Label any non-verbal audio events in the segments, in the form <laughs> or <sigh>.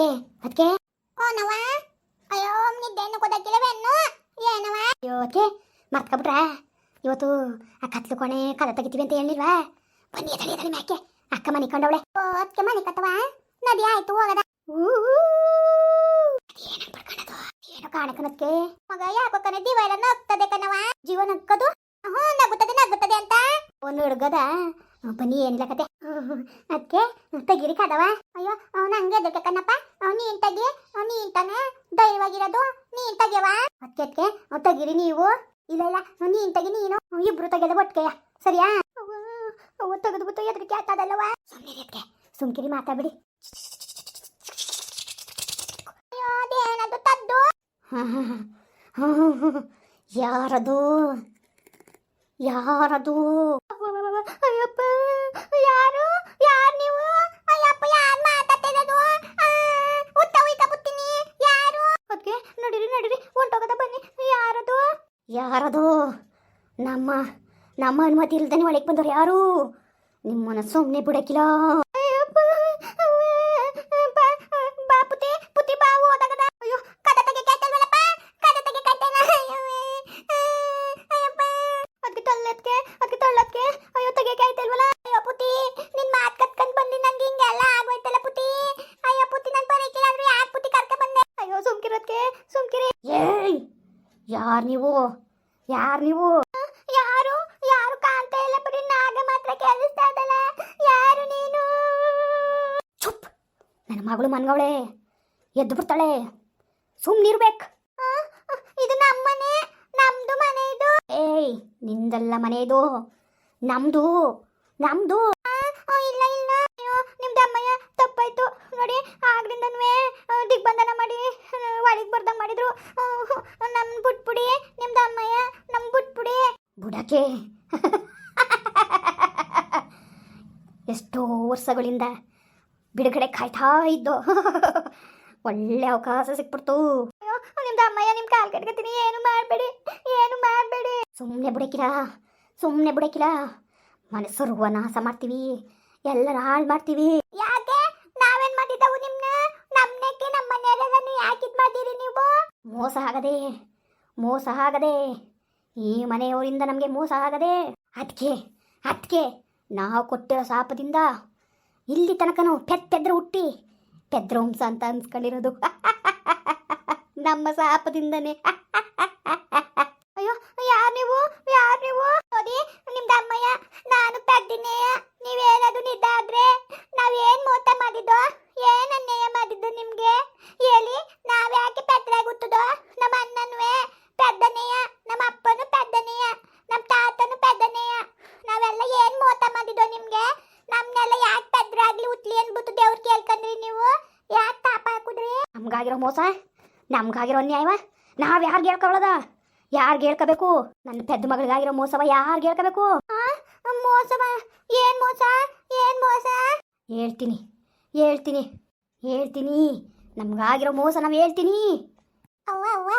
ಅದಕ್ಕೆ ಅದಕ್ಕೆ ಓ ನವ ಅಯ್ಯೋ ನಿದ್ದೆನ್ನು ಕೊಡಕ್ಕಿಲ್ಲವೇನು ಏನವ ಅಯ್ಯೋ ಅದಕ್ಕೆ ಮರ್ತ್ಕೊಬಿಟ್ರ? ಇವತ್ತು ಆ ಕತ್ಲು ಕೊಣೆ ಕದ ತೆಗಿತೀವಿ ಅಂತ ಹೇಳಿಲ್ವಾ? ಬನ್ನಿ, ಎದಳಿ ಎದಳಿ, ಮ್ಯಾಕೆ? ಅಕ್ಕ ಮನೆ ಕಂಡವಳೆ. ಓ ಅದಕ್ಕೆ ಮನೆ ಕಟ್ಟವ ನದಿ ಆಯ್ತು, ಹೋಗದ. ಅದೇನ ಪಡ್ಕೊಳದು? ಏನು ಕಾಣಕನಕ್ಕೆ ಮಗ ಯಾಕೋ ಕನೆ ದಿವ ಎಲ್ಲ ನಗ್ತದೆ ಕಣವ ಜೀವ ನಕ್ಕದು ಹ್ಞೂ ನಗುತ್ತದೆ ನಗುತ್ತದೆ ಅಂತ? ಒಂದು ಹುಡುಗದ ಬನ್ನಿ, ಏನಿಲ್ಲ ಕತೆ. ಅದಕ್ಕೆ ತೆಗಿರಿ ಕದವ ಅಯ್ಯೋ, ಅವ್ನು ಹಂಗೆ ಅದಕ್ಕೆ ಕಣ್ಣಪ್ಪ? ತಾನೆ ಧೈರ್ಯವಾಗಿರೋದು, ನೀನ್ ತೆಗೆವ ಅದಕ್ಕೆ ಅದಕ್ಕೆ ತೆಗಿರಿ ನೀವು. ಇಲ್ಲ ಇಲ್ಲ ನೀನ್ ತೆಗಿ, ನೀನು. ಇಬ್ರು ತೆಗೆದ ಒಟ್ಟಿಗೆಯ ಸರಿಯಾ? ಅವು ತೆಗೆದು ಬಿಟ್ಟು ಎದ್ರಿಕೆ ಆಗ್ತದಲ್ಲವ ಸುಮ್ಮನೆ ಸುಮ್ಕಿರಿ, ಮಾತಾಡ್ಬಿಡಿ. ಅದೇನದು ತದ್ದು? ಯಾರದು? ಯಾರದು? ಅಯ್ಯಪ್ಪ. ಯಾರದು? ನಮ್ಮ ನಮ್ಮ ಅನುಮತಿ ಇಲ್ದೇನೆ ಒಳಗೆ ಬಂದವ್ರು ಯಾರು? ನಿಮ್ಮನ ಸುಮ್ಮನೆ ಬಿಡಕ್ಕಿಲ್ಲ. ಯಾರ್ ನೀವು? ಯಾರ್ ನೀವು? ಯಾರು? ಯಾರು ಕಾಣ್ತಾ ಇಲ್ಲ ಬಿಡಿ ನಾಗ ಮಾತ್ರ ಕೇಳಿಸ್ತಾ ಇದ್ದಲ್ಲ ಯಾರು ನೀನು? ಚುಪ್. ನನ್ನ ಮಗಳು ಮನ್ಗವಳೆ ಎದ್ದು ಬಿಡ್ತಾಳೆ. ಸುಮ್ಮನಿರ್ಬೇಕು ಇದು ನಮ್ಮನೆ ನಮ್ದು ಮನೆ ಇದು. ಏಯ್ ನಿಂದಲ್ಲ ಮನೆ ಇದು. ನಮ್ದು. ನಮ್ದು ಇಲ್ಲ ಇಲ್ಲ ಅಯ್ಯೋ ನಿಮ್ದು ಅಮ್ಮಯ್ಯ ತಪ್ಪಾಯ್ತು ನೋಡಿ ಆಗ್ಲಿಂದನೂ ದಿಗ್ಬಂಧನ ಮಾಡಿ ಒಳಗೆ ಬರ್ದಂಗೆ ಮಾಡಿದ್ರು ನಮ್ ಬಿಟ್ಬಿಡಿ, ನಿಮ್ದು ಅಮ್ಮಯ್ಯ ನಮ್ ಬಿಟ್ಬಿಡಿ. ಬುಡಕೆ. ಎಷ್ಟೋ ವರ್ಷಗಳಿಂದ ಬಿಡುಗಡೆ ಕಾಯ್ತಾ ಇದ್ದು. ಒಳ್ಳೆ ಅವಕಾಶ ಸಿಕ್ಬಿಡ್ತು. ಅಯ್ಯೋ, ನಿಮ್ದು ಅಮ್ಮಯ್ಯ ನಿಮ್ ಕಾಲ್ ಕಟ್ಕೊತೀನಿ. ಏನು ಮಾಡಬೇಡಿ ಏನು ಮಾಡಬೇಡಿ. ಸುಮ್ಮನೆ ಬಿಡಕಿಲ್ಲ ಸುಮ್ಮನೆ ಬಿಡಕಿಲ್ಲ ಮನಸ್ಸು ನಾಶ ಮಾಡ್ತೀವಿ. ಎಲ್ಲರ ಹಾಳು ಮಾಡ್ತೀವಿ ಯಾಕೆ ನಾವೇನ್ ಮಾಡಿದ್ದವು ನಿಮ್ನ ನಮ್ಮನೆಕ್ಕೆ ನಮ್ಮ ಮನೆಯವರೆಲ್ಲನು ಯಾಕೆ ಇದು ಮಾಡ್ತೀರಿ ನೀವು ಮೋಸ ಆಗದೆ ಮೋಸ ಆಗದೆ, ಈ ಮನೆಯವರಿಂದ ನಮಗೆ ಮೋಸ ಆಗದೆ ಅದಕ್ಕೆ ಅದಕ್ಕೆ ನಾವು ಕೊಟ್ಟಿರೋ ಶಾಪದಿಂದ ಇಲ್ಲಿ ತನಕ ನಾವು ಹುಟ್ಟಿ ಪೆದ್ರೋಂಸ ಅಂತ ಅನ್ಸ್ಕೊಂಡಿರೋದು. <laughs> ನಮ್ಮ ಶಾಪದಿಂದನೇ. <laughs> ಅಯ್ಯೋ, ಯಾರು ನೀವು? ಯಾರು ನೀವು? ನೋಡಿ, ನಿಮ್ದು ಅಮ್ಮಯ್ಯ. ನಾನು ಪೆದ್ದಿನೇಯ? ನೀವೇನಾದ್ರು ನಿದ್ದಾದ್ರೆ? ನಾವೇನ್ ಮೂತ ಮಾಡಿದ್ದು? ಏನ್ ಅನ್ಯಾಯ ಮಾಡಿದ್ದು ನಿಮ್ಗೆ ಹೇಳಿ ನಾವ್ ಯಾಕೆ ಪೆದ್ರಾಗುತ್ತದೋ ನಮ್ಮ ಅಣ್ಣನುವೆ ಪೆದ್ದನೆಯ ನಮ್ಮ ಅಪ್ಪನು ಪೆದ್ದನೆಯ ನಮ್ಮ ತಾತನು ಪೆದ್ದನೆಯ ನಾವೆಲ್ಲ ಏನ್ ಮೋಸ ಮಾಡಿದ್ದು ನಿಮ್ಗೆ ನಮ್ನೆಲ್ಲ ಯಾಕೆ ಪೆದ್ರಾಗ್ಲಿ ಉತ್ಲಿ ಅನ್ಬಿಟ್ಟು ದೇವ್ರ ಕೇಳ್ಕೊಂಡ್ರಿ ನೀವು ಯಾಕೆ ತಾಪ ಹಾಕುದ್ರಿ ನಮ್ಗಾಗಿರೋ ಮೋಸ? ನಮ್ಗಾಗಿರೋ ಅನ್ಯಾಯವ ನಾವ್ ಯಾರ್ ಹೇಳ್ಕೊಳ್ಳೋದ ಯಾರ್ಗೆ ಹೇಳ್ಕೋಬೇಕು ನನ್ನ ಪೆದ್ದ ಮಗಳಿಗಾಗಿರೋ ಮೋಸವ ಯಾರ್ಗೆ ಹೇಳ್ಕೋಬೇಕು ಮೋಸವ? ಏನ್ ಮೋಸ? ಏನ್ ಮೋಸ? ಹೇಳ್ತೀನಿ ಹೇಳ್ತೀನಿ ಹೇಳ್ತೀನಿ. ನಮ್ಗಾಗಿರೋ ಮೋಸ ನಾವ್ ಹೇಳ್ತೀನಿ. ಅವ್ವ ಅವ್ವ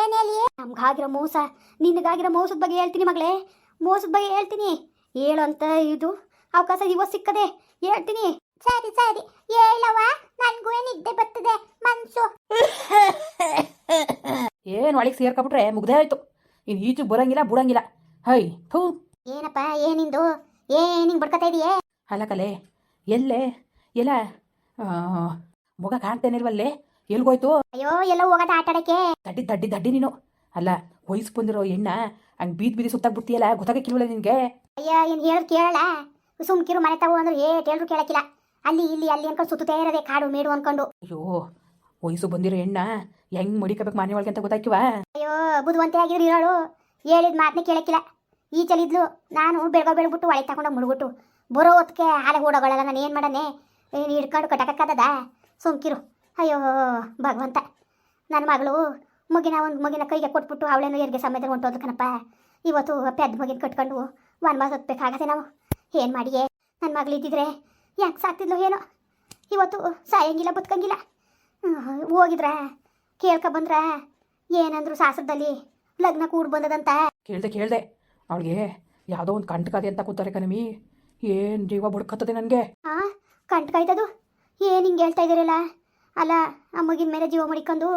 ಏನು ಹೇಳಿ? ನಮ್ಗಾಗಿರೋ ಮೋಸ ನಿನಗಾಗಿರೋ ಮೋಸದ ಬಗ್ಗೆ ಹೇಳ್ತೀನಿ ಮಗಳೇ. ಮೋಸದ ಬಗ್ಗೆ ಹೇಳ್ತೀನಿ. ಹೇಳು ಅಂತ ಇದು ಅವಕಾಶ ಇವತ್ತು ಸಿಕ್ಕದೆ. ಹೇಳ್ತೀನಿ. ಸರಿ ಸರಿ. ಹೇಳವ ನನ್ಗೂ ನಿದ್ದೆ ಬರ್ತದೆ? ಮನ್ಸು. <laughs> ಏನು ಒಳಗೆ ಸೇರ್ಕೊಬಿಟ್ರೆ ಮುಗ್ದೇ ಆಯ್ತು. ಇನ್ನು ಈಚು ಬರಂಗಿಲ್ಲ ಬಿಡಂಗಿಲ್ಲ. ಹೈ ಥೂ. ಏನಪ್ಪ ಏನಿಂದು? ಏನಿಂಗ್ ಬಡ್ಕತಾ ಇದೆಯೇ? ಅಲ್ಲ ಕಲೆ ಎಲ್ಲೇ ಎಲ್ಲ ಮುಗ ಕಾಣ್ತೇನಿಲ್ವಲ್ಲೇ? ಎಲ್ಗೋಯ್ತು? ಅಯ್ಯೋ ಎಲ್ಲ ಹೋಗದ ಆಟ ಆಡಕ್ಕೆ? ದಡ್ಡಿ ದಡ್ಡಿ ದಡ್ಡಿ ನೀನು. ಅಲ್ಲ ವಯಸ್ಸು ಬಂದಿರೋ ಹೆಣ್ಣ ಹಂಗೆ ಬೀದಿ ಬೀದಿ ಸುತ್ತಾಕ್ಬಿಡ್ತೀಯಲ್ಲ ಗೊತ್ತಾಗಕ್ಕಿಲ್ವಲ್ಲ ನಿನಗೆ? ಅಯ್ಯ ಏನು ಹೇಳು ಕೇಳಲ್ಲ. ಸುಮ್ಕಿರು ಮನೆ ತಗೋ ಅಂದ್ರೆ ಏ ಹೇಳಿದ್ರು ಕೇಳಕ್ಕಿಲ್ಲ. ಅಲ್ಲಿ ಇಲ್ಲಿ ಅಲ್ಲಿ ಅನ್ಕೊಂಡು ಸುತ್ತುತ್ತಾ ಇರೋದೆ ಕಾಡು ಮೇಡು ಅನ್ಕೊಂಡು. ಅಯ್ಯೋ ವಯಸ್ಸು ಬಂದಿರೋ ಹೆಣ್ಣ ಹೆಂಗ್ ಮಡಿಕಬೇಕು ಮನೆ ಒಳಗೆ ಅಂತ ಗೊತ್ತಾಕಿವ ಅಯ್ಯೋ ಬುದ್ಧಿವಂತೆ ಆಗಿರೋ ಇರೋಳು. ಹೇಳಿದ ಮಾತನ್ನ ಕೇಳಕ್ಕಿಲ್ಲ. ಈ ಚಲಿದ್ಲು ನಾನು ಬೆಳಗ್ಗೆ ಬೆಳಗ್ಬಿಟ್ಟು ಒಳಗೆ ತಗೊಂಡು ಮುಳುಗ್ಬಿಟ್ಟು ಬರೋ ಹೊತ್ತಿಗೆ ಹಾಲೆ ಓಡೋಗಳಲ್ಲ ನಾನು ಏನು ಮಾಡನೆ? ಹಿಡ್ಕೊಂಡು ಕಟ್ಟಕಕ್ಕದ ಸುಮ್ಕಿರು. ಅಯ್ಯೋ ಭಗವಂತ. ನನ್ನ ಮಗಳು ಮುಗಿನ ಒಂದು ಮಗಿನ ಕೈಗೆ ಕೊಟ್ಬಿಟ್ಟು ಅವಳೇನು ಎರಿಗೆ ಸಮೇತ ಹೊಂಟೋದು ಕಣಪ್ಪ. ಇವತ್ತು ಪೆದ್ದ ಮಗಿನ ಕಟ್ಕೊಂಡು ವನವಾಸ ಹೊತ್ಬೇಕಾಗತ್ತೆ ನಾವು. ಏನು ಮಾಡಿಯೇ? ನನ್ನ ಮಗಳು ಇದ್ದಿದ್ರೆ ಯಾಕೆ ಸಾಕ್ತಿದ್ಲು ಏನೋ? ಇವತ್ತು ಸಾಯಂಗಿಲ್ಲ ಬದುಕಂಗಿಲ್ಲ. ಹೋಗಿದ್ರಾ ಹೋಗಿದ್ರ ಕೇಳ್ಕ ಬಂದ್ರ ಏನಂದ್ರು ಶಾಸ್ತ್ರದಲ್ಲಿ ಲಗ್ನ ಕೂಡ ಬಂದದಂತ. ಕೇಳ್ದೆ ಕೇಳ್ದೆ. ಅವಳಿಗೆ ಯಾವುದೋ ಒಂದು ಕಂಟಕದೆ ಅಂತ ಕೂತಾರೆ ಕಣಮಿ. ಏನು ಜೀವ ಬುಡ್ಕತ್ತದೆ ನನಗೆ. ಆ ಕಂಟ್ಕಾಯ್ತದು ಏನು ಹಿಂಗೆ ಹೇಳ್ತಾ ಇದ್ದೀರಲ್ಲ? ಅಲ್ಲ ಅಮ್ಮಗಿನ ಮಗಿನ ಮೇಲೆ ಜೀವ ಮಡಿಕೊಂಡು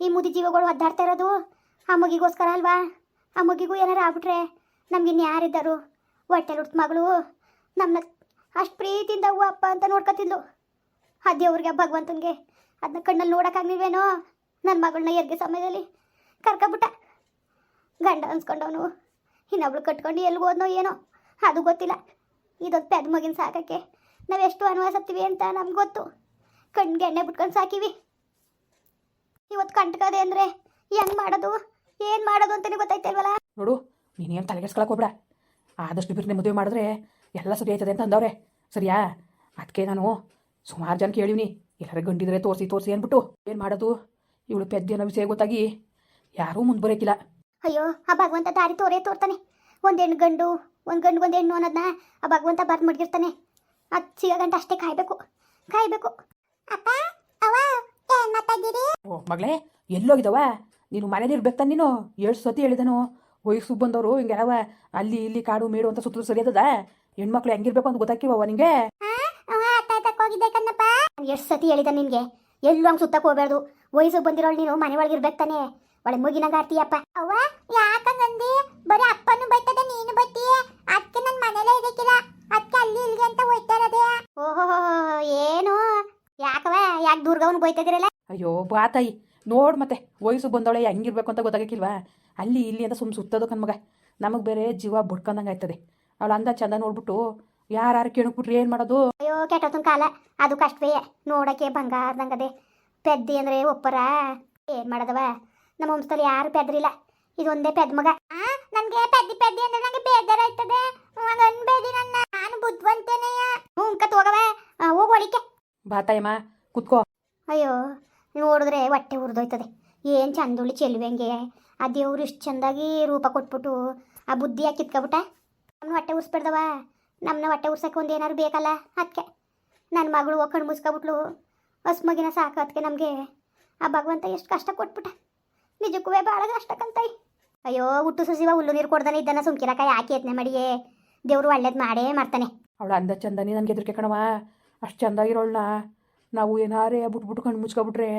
ಈ ಮುದಿ ಜೀವಗಳು ಒದ್ದಾಡ್ತಾ ಇರೋದು? ಅಮ್ಮಗಿಗೋಸ್ಕರ ಮಗಿಗೋಸ್ಕರ ಅಲ್ವಾ? ಅಮ್ಮಗಿಗೂ ಮಗಿಗೂ ಏನಾರು ಆಗ್ಬಿಟ್ರೆ ನಮ್ಗಿನ್ನು ಯಾರಿದ್ದರು? ಹೊಟ್ಟೆ ಹುಡ್ತ ಮಗಳು ನಮ್ಮನ್ನ ಅಷ್ಟು ಪ್ರೀತಿಯಿಂದ ಅವ್ವ ಅಪ್ಪ ಅಂತ ನೋಡ್ಕೊತಿದ್ಲು ಆ ದೇವ್ರಿಗೆ, ಭಗವಂತನಿಗೆ. ಅದನ್ನ ಕಣ್ಣಲ್ಲಿ ನೋಡೋಕ್ಕಾಗ್ಲಿಲ್ವೇನೋ ನನ್ನ ಮಗಳನ್ನ ಎರ್ಗೆ ಸಮಯದಲ್ಲಿ ಕರ್ಕೊಬಿಟ್ಟ ಗಂಡ ಅನ್ಸ್ಕೊಂಡವನು. ಇನ್ನೊಬ್ಳು ಕಟ್ಕೊಂಡು ಎಲ್ಲಿ ಹೋದ್ನೋ ಏನೋ? ಅದು ಗೊತ್ತಿಲ್ಲ. ಇದೊಂದು ಪೆದ್ ಮಗಿನ ಸಾಕಕ್ಕೆ. ಎಷ್ಟು ಅನ್ವಾಸತ್ತೀವಿ ಅಂತ ನಮ್ಗೆ ಗೊತ್ತು. ಕಣ್ಣಿಗೆ ಎಣ್ಣೆ ಬಿಟ್ಕೊಂಡು ಸಾಕಿವಿ. ಇವತ್ತು ಕಂಟ್ಕದೆ ಅಂದರೆ ಹೆಂಗೆ ಮಾಡೋದು? ಏನು ಮಾಡೋದು ಅಂತಲೇ ಗೊತ್ತಾಯ್ತಲ್ವಲ್ಲ ನೋಡು ನೀನೇನು ತಲೆಗೆಡ್ಸ್ಕೊಳಕ್ಕೆ ಹೋಗ್ಬೇಡ. ಆದಷ್ಟು ಬಿರ್ನೆ ಮದುವೆ ಮಾಡಿದ್ರೆ ಎಲ್ಲ ಸರಿ ಆಯ್ತದೆ ಅಂತ ಅಂದವ್ರೆ. ಸರಿಯಾ? ಅದಕ್ಕೆ ನಾನು ಸುಮಾರು ಜನ ಕೇಳಿವ್ನಿ ಎಲ್ಲರ ಗಂಡಿದ್ರೆ ತೋರಿಸಿ ತೋರಿಸಿ ಅಂದ್ಬಿಟ್ಟು ಏನು ಮಾಡೋದು? ಇವಳು ಪೆದ್ದಿ ವಿಷಯ ಗೊತ್ತಾಗಿ ಯಾರೂ ಮುಂದೆ ಬರೋಕ್ಕಿಲ್ಲ ಅಯ್ಯೋ ಆ ಭಗವಂತ ದಾರಿ ತೋರೇ ತೋರ್ತಾನೆ. ಒಂದು ಹೆಣ್ಣು ಗಂಡು ಒಂದು ಗಂಡು ಒಂದು ಹೆಣ್ಣು ಅನ್ನೋದನ್ನ ಆ ಭಗವಂತ ಬರ್ದು ಮಡ್ಗಿರ್ತಾನೆ ಅದು ಸಿಗೋ ಗಂಟ ಅಷ್ಟೇ ಕಾಯಬೇಕು. ಕಾಯಬೇಕು. ಅಪ್ಪ ಅವ ಏನು ಮಾತಾಡಿರಿ ಓ ಮಗಳೇ ಎಲ್ಲೋಗಿದವ? ನೀನು ಮನೇಲಿ ಇರ್ಬೇಕು ತಾನೆ ನೀನು? ಎಷ್ಟು ಸತಿ ಹೇಳಿದನು. ವಯಸ್ಸು ಬಂದವರು ಹಿಂಗೆಲ್ಲವ ಅಲ್ಲಿ ಇಲ್ಲಿ ಕಾಡು ಮೇಡು ಅಂತ ಸುತ್ತಲೂ ಸರಿ ಅದ ಹೆಣ್ಮಕ್ಳು ಹೆಂಗಿರ್ಬೇಕು ಅಂತ ಗೊತ್ತಾಕಿವವ ನಿಂಗೆ ಹೋಗಿದ್ದೆ ಕಣ್ಣಪ್ಪ. ಎಷ್ಟು ಸತಿ ಹೇಳಿದ ನಿನ್ಗೆ. ಎಲ್ಲೂ ಹಂಗೆ ಸುತ್ತಕ್ಕೆ ಹೋಗ್ಬಾರ್ದು. ವಯಸ್ಸು ಬಂದಿರೋಳು ನೀನು ಮನೆ ಒಳಗೆ ಇರ್ಬೇಕು ತಾನೆ. ಒಳ್ಳೆ ಮುಗಿನಂಗ ಆಡ್ತೀಯಪ್ಪ. ಅವ್ವ ಯಾಕಂಗಂದಿ ಬರೀ ಅಪ್ಪನು ಬೈತದೆ ನೀನು ಬೈತೀಯ? ಅದಕ್ಕೆ ನನ್ನ ಮನೇಲೇ ಇದಕ್ಕಿಲ್ಲ ಅದಕ್ಕೆ ಅಲ್ಲಿ ಇಲ್ಲಿ ಅಂತ ಹೋಯ್ತಾ ಇರೋದೇ. ಓಹೋ ಏನು? ಯಾಕವ ಯಾಕೆ ದುರ್ಗವನ್ ಬೈತದಿರಲ್ಲ ಅಯ್ಯೋ ಬಾ ತಾಯಿ. ನೋಡ್ ಮತ್ತೆ ವಯಸ್ಸು ಬಂದವಳೆ ಹೆಂಗಿರ್ಬೇಕು ಅಂತ ಗೊತ್ತಾಗಕ್ಕಿಲ್ವಾ? ಅಲ್ಲಿ ಇಲ್ಲಿ ಅಂತ ಸುಮ್ ಸುತ್ತದ ಕಣ್ಮಗ ನಮಗೆ ಬೇರೆ ಜೀವ ಬುಡ್ಕೊಂಡಂಗೆ ಆಯ್ತದೆ. ಅವಳು ಅಂದ ಚಂದ ನೋಡ್ಬಿಟ್ಟು ಯಾರು ಕೇಳಿಬಿಟ್ರಿ ಏನು ಮಾಡೋದು? ಅಯ್ಯೋ ಕೆಟ್ಟೋತನ ಕಾಲ. ಅದು ಕಷ್ಟವೇ. ನೋಡಕ್ಕೆ ಬಂಗಾರದಂಗದೆ ಪೆದ್ದಿ ಅಂದ್ರೆ ಒಪ್ಪರ. ಏನ್ ಮಾಡದವ? ನಮ್ಮ ವಂಶದಲ್ಲಿ ಯಾರು ಪೆದ್ರಿಲ್ಲ ಇದೊಂದೇ ಪೆದ್ ಮಗ. ನನ್ಗೆ ಪೆದ್ದಿ ಪೆದ್ದಿ ಅಂದ್ರೆ ನಂಗೆ ಬೇಜಾರ ಆಯ್ತದೆ ಅನ್ಬೇಡಿ ನನ್ನ. ನಾನು ಬುದ್ಧಿವಂತೇನೆಯ. ಹ್ಞೂ ಕತ್ ಹೋಗವ ಹೋಗು ಒಳಿಕೆ ಬಾ ತಾಯಮ್ಮ ಕುತ್ಕೋ. ಅಯ್ಯೋ ನೋಡಿದ್ರೆ ಹೊಟ್ಟೆ ಉರಿದೋಯ್ತದೆ. ಏನು ಚಂದುಳಿ ಚೆಲುವೆಂಗೆ. ಆ ದೇವ್ರು ಇಷ್ಟು ಚಂದಾಗಿ ರೂಪ ಕೊಟ್ಬಿಟ್ಟು ಆ ಬುದ್ಧಿ ಕಿತ್ಕೊಬಿಟ್ಟ. ನಮ್ಮನ್ನ ಹೊಟ್ಟೆ ಉರ್ಸ್ಬಿಡ್ದವ ನಮ್ಮನ್ನ ಹೊಟ್ಟೆ ಉರ್ಸಕ್ಕೆ ಒಂದು ಏನಾದ್ರು ಬೇಕಲ್ಲ ಅದಕ್ಕೆ ನನ್ನ ಮಗಳು ಕಣ್ಣು ಮುಸ್ಕೊಬಿಟ್ಲು. ಹೊಸ ಮಗಿನ ಸಾಕು ಅದಕ್ಕೆ ನಮಗೆ. ಆ ಭಗವಂತ ಎಷ್ಟು ಕಷ್ಟ ಕೊಟ್ಬಿಟ್ಟ. ನಿಜಕ್ಕೂ ಭಾಳ ಕಷ್ಟ ಕಷ್ಟಕ್ಕಂತೈ ಅಯ್ಯೋ ಹುಟ್ಟು ಸುಸಿವ ಹುಲ್ಲು ನೀರು ಕೊಡ್ದಾನೆ ಇದ್ದನ್ನ ಸುಮ್ಕಿರಕ ಯಾಕೆ ಯತ್ನೆ ಮಾಡಿಯೇ? ದೇವ್ರು ಒಳ್ಳೇದು ಮಾಡೇ ಮಾಡ್ತಾನೆ. ಅವಳು ಅಂದ ಚಂದನಿ ನನಗೆ ಎದುರಿಕೆ ಕಣವ ಅಷ್ಟು ಚಂದಾಗಿರೋಳನ್ನ ನಾವು ಏನಾರೇ ಬಿಟ್ಬಿಟ್ಟು ಕಣ್ಣು ಮುಚ್ಕೊಬಿಟ್ರೆ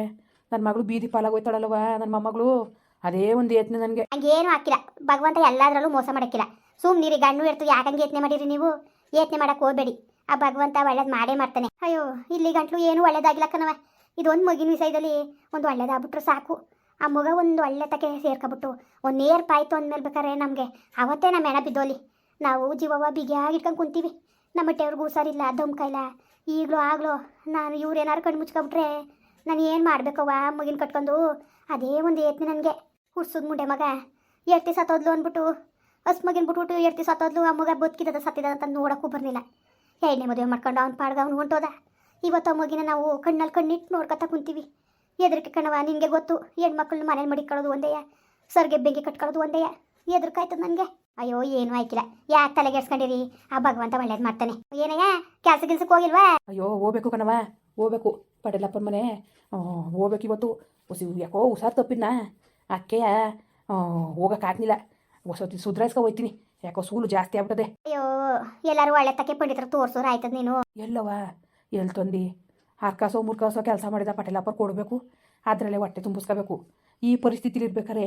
ನನ್ನ ಮಗಳು ಬೀದಿ ಪಾಲಾಗೋಯ್ತಾಳಲ್ವ ನನ್ನ ಮೊಮ್ಮಗಳು. ಅದೇ ಒಂದು ಯತ್ನ ನನಗೆ. ಹಂಗೇನು ಹಾಕಿಲ್ಲ. ಭಗವಂತ ಎಲ್ಲದರಲ್ಲೂ ಮೋಸ ಮಾಡಕ್ಕಿಲ್ಲ. ಸುಮ್ ನೀರಿ ಗಣ್ಣು ಇರ್ತು ಯಾಕಂಗೆ ಯತ್ನೆ ಮಾಡಿರಿ ನೀವು? ಯತ್ನೆ ಮಾಡಕ್ ಹೋಗ್ಬೇಡಿ. ಆ ಭಗವಂತ ಒಳ್ಳೇದು ಮಾಡೇ ಮಾಡ್ತಾನೆ. ಅಯ್ಯೋ, ಇಲ್ಲಿ ಗಂಟ್ಲು ಏನು ಒಳ್ಳೇದಾಗಿಲ್ಲ ಇದೊಂದು ಮಗಿನ ವಿಷಯದಲ್ಲಿ ಒಂದು ಒಳ್ಳೇದಾಗ್ಬಿಟ್ರೆ ಸಾಕು. ಆ ಮಗ ಒಂದು ಒಳ್ಳೆ ತಕ್ಕೆ ಸೇರ್ಕೊಬಿಟ್ಟು ಒಂದು ನೇರ್ ಪಾಯ್ತು ಅಂದ್ಮೇಲೆ ಬೇಕಾರೆ ನಮಗೆ ಅವತ್ತೇ ನಮ್ಮ ಹೆಣ ಬಿದ್ದೋಲಿ. ನಾವು ಜೀವವ ಬಿಗಿಯಾಗಿ ಇಟ್ಕೊಂಡು ಕುಂತೀವಿ. ನಮ್ಮ ಹೊಟ್ಟೆಯವ್ರಿಗೂ ಹುಷಾರಿಲ್ಲ ದಮ್ ಇಲ್ಲ ಈಗಲೂ ಆಗ್ಲೋ ನಾನು ಇವ್ರೇನಾರು ಕಣ್ಣು ಮುಚ್ಕೊಬಿಟ್ರೆ ನಾನು ಏನು ಮಾಡಬೇಕವ್ವ ಮಗಿನ ಕಟ್ಕೊಂಡು? ಅದೇ ಒಂದು ಯತ್ನೆ ನನಗೆ. ಹುಡ್ಸೋದು ಮುಂಡೆ ಮಗ. ಎಷ್ಟು ಸತ್ತೋದ್ಲು ಅಂದ್ಬಿಟ್ಟು ಹಸ್ ಮಗಿನ ಬಿಟ್ಬಿಟ್ಟು ಎರ್ತಿ ಸತ್ತೋದ್ಲು ಆ ಮಗ ಬದುಕಿದ ಸತ್ತಿದ ಅಂತ ನೋಡೋಕ್ಕೂ ಬರಲಿಲ್ಲ. ಎಣ್ಣೆ ಮದುವೆ ಮಾಡ್ಕೊಂಡು ಅವ್ನು ಪಾಡ್ದ ಅವ್ನು ಹೊಂಟೋದ. ಇವತ್ತು ಆ ಮಗಿನ ನಾವು ಕಣ್ಣಲ್ಲಿ ಕಣ್ಣಿಟ್ಟು ನೋಡ್ಕೊತಾ ಕುಂತೀವಿ. ಎದ್ರಿಕೆ ಕಣವ ನಿನಗೆ ಗೊತ್ತು, ಹೆಣ್ಮಕ್ಳನ್ನ ಮನೇಲಿ ಮಡಿಕೊಳ್ಳೋದು ಒಂದೇಯ ಸರ್ಗೆ ಬೆಂಕಿ ಕಟ್ಕೊಳ್ಳೋದು ಒಂದೇಯ ಎದ್ರಕಾಯ್ತದ ನನಗೆ? ಅಯ್ಯೋ, ಏನು ಆಯ್ಕಿಲ್ಲ. ಯಾಕೆ ತಲೆಗೆಡ್ಸ್ಕೊಂಡಿರಿ ಆ ಭಗವಂತ ಒಳ್ಳೇದು ಮಾಡ್ತಾನೆ. ಏನಯ್ಯ ಕೆಲಸ ಗಿಲ್ಸಕ್ಕೆ ಹೋಗಿಲ್ವಾ? ಅಯ್ಯೋ, ಹೋಗ್ಬೇಕು ಕಣವ ಹೋಗ್ಬೇಕು. ಪಟೇಲಪ್ಪನ ಮನೆ ಹೋಗ್ಬೇಕು ಇವತ್ತು ಯಾಕೋ ಹುಷಾರು ತಪ್ಪಿದ್ನ? ಅಕ್ಕೆಯ? ಹೋಗೋಕ್ಕಾಗ್ಲಿಲ್ಲ ಹೊಸತಿ ಸುಧಾರಿಸ್ಕೊ ಹೋಯ್ತೀನಿ ಯಾಕೋ ಸೂಲು ಜಾಸ್ತಿ ಆಗ್ಬಿಟ್ಟದೆ ಅಯ್ಯೋ ಎಲ್ಲರೂ ಒಳ್ಳೆ ತಕ್ಕೆ ಪಂಡಿತರು ತೋರ್ಸೋರು ಆಯ್ತದ ನೀನು. ಎಲ್ಲವ ಎಲ್ಲಿ ತಂದು? ಹರ್ಕಾಸೋ ಮುರ್ಕಾಸೋ ಕೆಲಸ ಮಾಡಿದ ಪಟೇಲಪ್ಪ ಕೊಡಬೇಕು. ಅದರಲ್ಲೇ ಹೊಟ್ಟೆ ತುಂಬಿಸ್ಕೋಬೇಕು. ಈ ಪರಿಸ್ಥಿತಿಲಿ ಇರ್ಬೇಕಾರೆ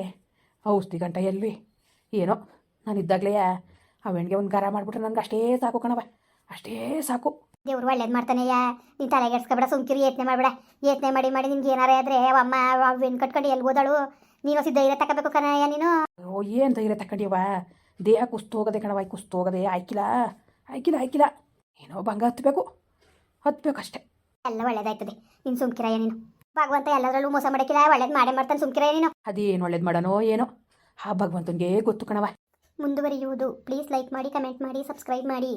ಔಷಧಿ ಗಂಟ ಎಲ್ಲಿ? ಏನೋ ನಾನು ಇದ್ದಾಗಲೇ ಆ ಹೆಣ್ಗೆ ಒಂದು ಗರ ಮಾಡಿಬಿಟ್ರೆ ನನಗೆ ಅಷ್ಟೇ ಸಾಕು ಕಣವ ಅಷ್ಟೇ ಸಾಕು. ದೇವ್ರು ಒಳ್ಳೇದು ಮಾಡ್ತಾನೆಯ್ಯ. ನೀನು ತಲೆಗೆಡ್ಸ್ಕೊಬೇಡ ಸುಮ್ಕಿರಿ ಯತ್ನೆ ಮಾಡಬೇಡ. ಯತ್ನೆ ಮಾಡಿ ಮಾಡಿ ನಿನ್ಗೆ ಏನಾರೇ ಆದರೆ ಅಮ್ಮ ಬೆನ್ ಕಟ್ಕೊಂಡು ಎಲ್ಲಿ ಹೋದಳು? ನೀನು ಹೊಸಿ ಧೈರ್ಯ ತಗೋಬೇಕು ಕಣಯ್ಯ ನೀನು. ಓ ಏನು ಧೈರ್ಯ ತಕೊಂಡಿವ ದೇಹ ಕುಸ್ತು ಹೋಗದೆ ಕಣವ ಕುಸ್ತು ಹೋಗದೆ. ಆಯ್ಕಿಲ್ಲ ಆಯ್ಕಿಲ್ಲ ಆಯ್ಕಿಲ್ಲ. ಏನೋ ಭಂಗ ಹತ್ಬೇಕು ಹತ್ಬೇಕು ಅಷ್ಟೇ. ಎಲ್ಲ ಒಳ್ಳೇದಾಯ್ತದೆ. ನೀನು ಸುಮ್ಕಿರಯ್ಯ ನೀನು. ಭಗವಂತ ಎಲ್ಲದರಲ್ಲೂ ಮೋಸ ಮಾಡಕ್ಕಿಲ್ಲ ಒಳ್ಳೇದು ಮಾಡೇ ಮಾಡ್ತಾನೆ ಸುಮ್ಕಿರಯ್ಯ ನೀನು. ಅದೇನು ಒಳ್ಳೇದು ಮಾಡೋನೋ ಏನೋ. ಆ ಭಗವಂತನಿಗೆ ಗೊತ್ತು ಕಣವ ಮುಂದುವರಿಯುವುದು. ಪ್ಲೀಸ್ ಲೈಕ್ ಮಾಡಿ ಕಮೆಂಟ್ ಮಾಡಿ ಸಬ್ಸ್ಕ್ರೈಬ್ ಮಾಡಿ.